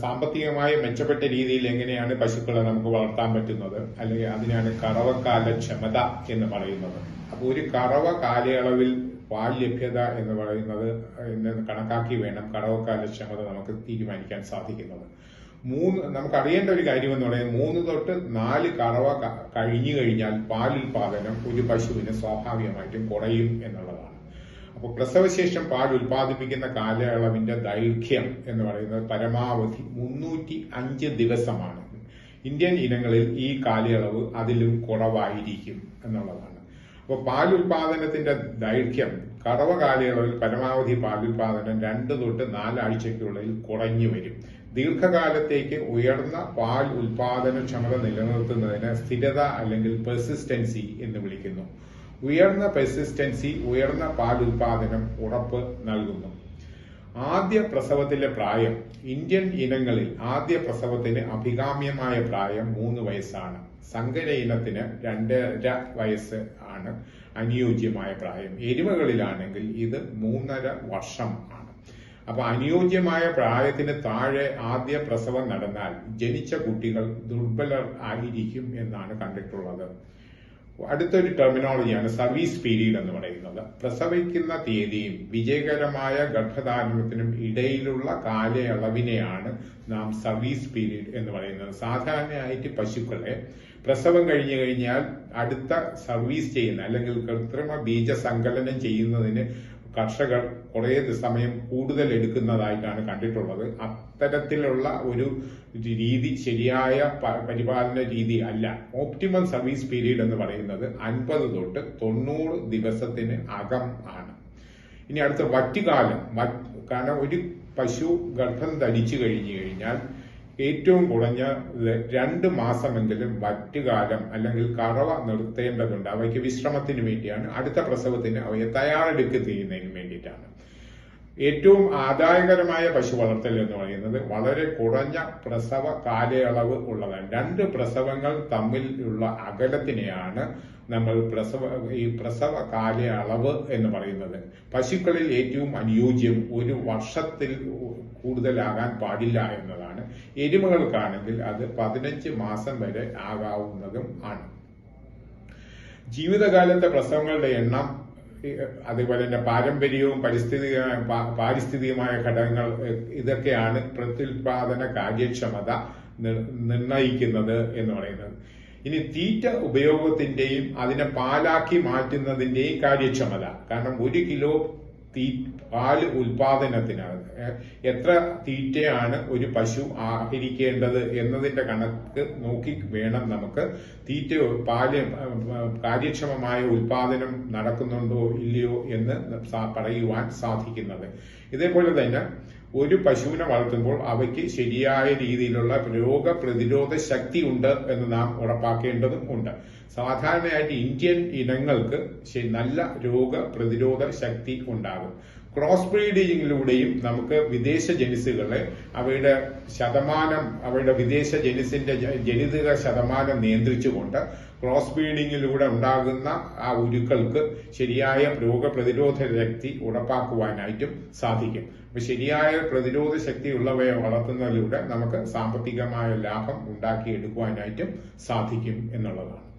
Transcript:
സാമ്പത്തികമായി മെച്ചപ്പെട്ട രീതിയിൽ എങ്ങനെയാണ് പശുക്കളെ നമുക്ക് വളർത്താൻ പറ്റുന്നത്? അല്ലെങ്കിൽ അതിനാണ് കറവക്കാല ക്ഷമത എന്ന് പറയുന്നത്. അപ്പോൾ ഒരു കറവ കാലയളവിൽ പാൽ ലഭ്യത എന്ന് പറയുന്നത് കണക്കാക്കി വേണം കറവക്കാല ക്ഷമത നമുക്ക് തീരുമാനിക്കാൻ സാധിക്കുന്നത്. മൂന്ന് നമുക്ക് അറിയേണ്ട ഒരു കാര്യം എന്ന് പറയുന്നത് മൂന്ന് തൊട്ട് നാല് കറവ കഴിഞ്ഞു കഴിഞ്ഞാൽ പാൽ ഉൽപാദനം ഒരു പശുവിന് സ്വാഭാവികമായിട്ടും കുറയും എന്നുള്ളതാണ്. അപ്പോൾ പ്രസവശേഷം പാൽ ഉൽപ്പാദിപ്പിക്കുന്ന കാലയളവിന്റെ ദൈർഘ്യം എന്ന് പറയുന്നത് പരമാവധി മുന്നൂറ്റി അഞ്ച് ദിവസമാണ്. ഇന്ത്യൻ ഇനങ്ങളിൽ ഈ കാലയളവ് അതിലും കുറവായിരിക്കും എന്നുള്ളതാണ്. അപ്പോൾ പാൽ ഉൽപാദനത്തിന്റെ ദൈർഘ്യം കറവ കാലയളവിൽ പരമാവധി പാൽ ഉൽപാദനം രണ്ട് തൊട്ട് നാലാഴ്ചയ്ക്കുള്ളിൽ കുറഞ്ഞു വരും. ദീർഘകാലത്തേക്ക് ഉയർന്ന പാൽ ഉൽപാദനക്ഷമത നിലനിർത്തുന്നതിന് സ്ഥിരത അല്ലെങ്കിൽ പെർസിസ്റ്റൻസി എന്ന് വിളിക്കുന്നു. ഉയർന്ന പെർസിസ്റ്റൻസി ഉയർന്ന പാൽ ഉൽപാദനം ഉറപ്പ് നൽകുന്നു. ആദ്യ പ്രസവത്തിലെ പ്രായം ഇന്ത്യൻ ഇനങ്ങളിൽ ആദ്യ പ്രസവത്തിന് അഭികാമ്യമായ പ്രായം മൂന്ന് വയസ്സാണ്. സങ്കര ഇനത്തിന് രണ്ടര വയസ്സ് ആണ് അനുയോജ്യമായ പ്രായം. എരുമകളിലാണെങ്കിൽ ഇത് മൂന്നര വർഷം ആണ്. അപ്പൊ അനുയോജ്യമായ പ്രായത്തിന് താഴെ ആദ്യ പ്രസവം നടന്നാൽ ജനിച്ച കുട്ടികൾ ദുർബലർ ആയിരിക്കും എന്നാണ് കണ്ടിട്ടുള്ളത്. അടുത്തൊരു ടെർമിനോളജിയാണ് സർവീസ് പീരീഡ് എന്ന് പറയുന്നത്. പ്രസവിക്കുന്ന തീയതിയും വിജയകരമായ ഗർഭധാരണത്തിനും ഇടയിലുള്ള കാലയളവിനെയാണ് നാം സർവീസ് പീരീഡ് എന്ന് പറയുന്നത്. സാധാരണയായിട്ട് പശുക്കളെ പ്രസവം കഴിഞ്ഞു കഴിഞ്ഞാൽ അടുത്ത സർവീസ് ചെയ്യുന്ന അല്ലെങ്കിൽ കൃത്രിമ ബീജസങ്കലനം ചെയ്യുന്നതിന് കർഷകർ കുറേ സമയം കൂടുതൽ എടുക്കുന്നതായിട്ടാണ് കണ്ടിട്ടുള്ളത്. അത്തരത്തിലുള്ള ഒരു രീതി ശരിയായ പരിപാലന രീതി അല്ല. ഓപ്റ്റിമൽ സർവീസ് പീരീഡ് എന്ന് പറയുന്നത് അൻപത് തൊട്ട് തൊണ്ണൂറ് ദിവസത്തിന് അകം ആണ്. ഇനി അടുത്ത വറ്റുകാലം. കാരണം ഒരു പശു ഗർഭം ധരിച്ചു കഴിഞ്ഞു കഴിഞ്ഞാൽ ഏറ്റവും കുറഞ്ഞ രണ്ട് മാസമെങ്കിലും വറ്റുകാലം അല്ലെങ്കിൽ കറവ നിർത്തേണ്ടതുണ്ട്. അവയ്ക്ക് വിശ്രമത്തിന് വേണ്ടിയാണ്. അടുത്ത പ്രസവത്തിന് അവയെ തയ്യാറെടുക്കുന്നതിന് വേണ്ടിയിട്ടാണ്. ഏറ്റവും ആദായകരമായ പശു വളർത്തൽ എന്ന് പറയുന്നത് വളരെ കുറഞ്ഞ പ്രസവ കാലയളവ് ഉള്ളതാണ്. രണ്ട് പ്രസവങ്ങൾ തമ്മിലുള്ള അകലത്തിനെയാണ് നമ്മൾ പ്രസവ ഈ പ്രസവ കാലയളവ് എന്ന് പറയുന്നത്. പശുക്കളിൽ ഏറ്റവും അനുയോജ്യം ഒരു വർഷത്തിൽ കൂടുതലാകാൻ പാടില്ല എന്നതാണ്. എരുമകൾക്കാണെങ്കിൽ അത് പതിനഞ്ച് മാസം വരെ ആകാവുന്നതും ആണ്. ജീവിതകാലത്തെ പ്രസവങ്ങളുടെ എണ്ണം അതുപോലെ തന്നെ പാരമ്പര്യവും പരിസ്ഥിതികമായ പാരിസ്ഥിതികമായ ഘടകങ്ങൾ ഇതൊക്കെയാണ് പ്രത്യുൽപാദന കാര്യക്ഷമത നിർ- നിർണയിക്കുന്നത് എന്ന് പറയുന്നത്. ഇനി തീറ്റ ഉപയോഗത്തിന്റെയും അതിനെ പാലാക്കി മാറ്റുന്നതിന്റെയും കാര്യക്ഷമത. കാരണം ഒരു കിലോ തീ പാൽ ഉൽപാദനത്തിന് എത്ര തീറ്റയാണ് ഒരു പശു ആഹരിക്കേണ്ടത് എന്നതിന്റെ കണക്ക് നോക്കി വേണം നമുക്ക്. തീറ്റ പാൽ കാര്യക്ഷമമായ ഉൽപാദനം നടക്കുന്നുണ്ടോ ഇല്ലയോ എന്ന് പറയുവാൻ സാധിക്കുന്നത്. ഇതേപോലെ തന്നെ ഒരു പശുവിനെ വളർത്തുമ്പോൾ അവയ്ക്ക് ശരിയായ രീതിയിലുള്ള രോഗപ്രതിരോധ ശക്തി ഉണ്ട് എന്ന് നാം ഉറപ്പാക്കേണ്ടതും ഉണ്ട്. സാധാരണയായിട്ട് ഇന്ത്യൻ ഇനങ്ങൾക്ക് നല്ല നല്ല രോഗപ്രതിരോധ ശക്തി ഉണ്ടാകും. ക്രോസ് ബ്രീഡിങ്ങിലൂടെയും നമുക്ക് വിദേശ ജനിസുകളെ അവയുടെ ശതമാനം അവയുടെ വിദേശ ജനിസിന്റെ ജനിതക ശതമാനം നിയന്ത്രിച്ചുകൊണ്ട് ക്രോസ് ബ്രീഡിങ്ങിലൂടെ ഉണ്ടാകുന്ന ആ ഉരുക്കൾക്ക് ശരിയായ രോഗപ്രതിരോധ ശക്തി ഉറപ്പാക്കുവാനായിട്ടും സാധിക്കും. ശരിയായ പ്രതിരോധ ശക്തിയുള്ളവയെ വളർത്തുന്നതിലൂടെ നമുക്ക് സാമ്പത്തികമായ ലാഭം ഉണ്ടാക്കിയെടുക്കുവാനായിട്ടും സാധിക്കും എന്നുള്ളതാണ്.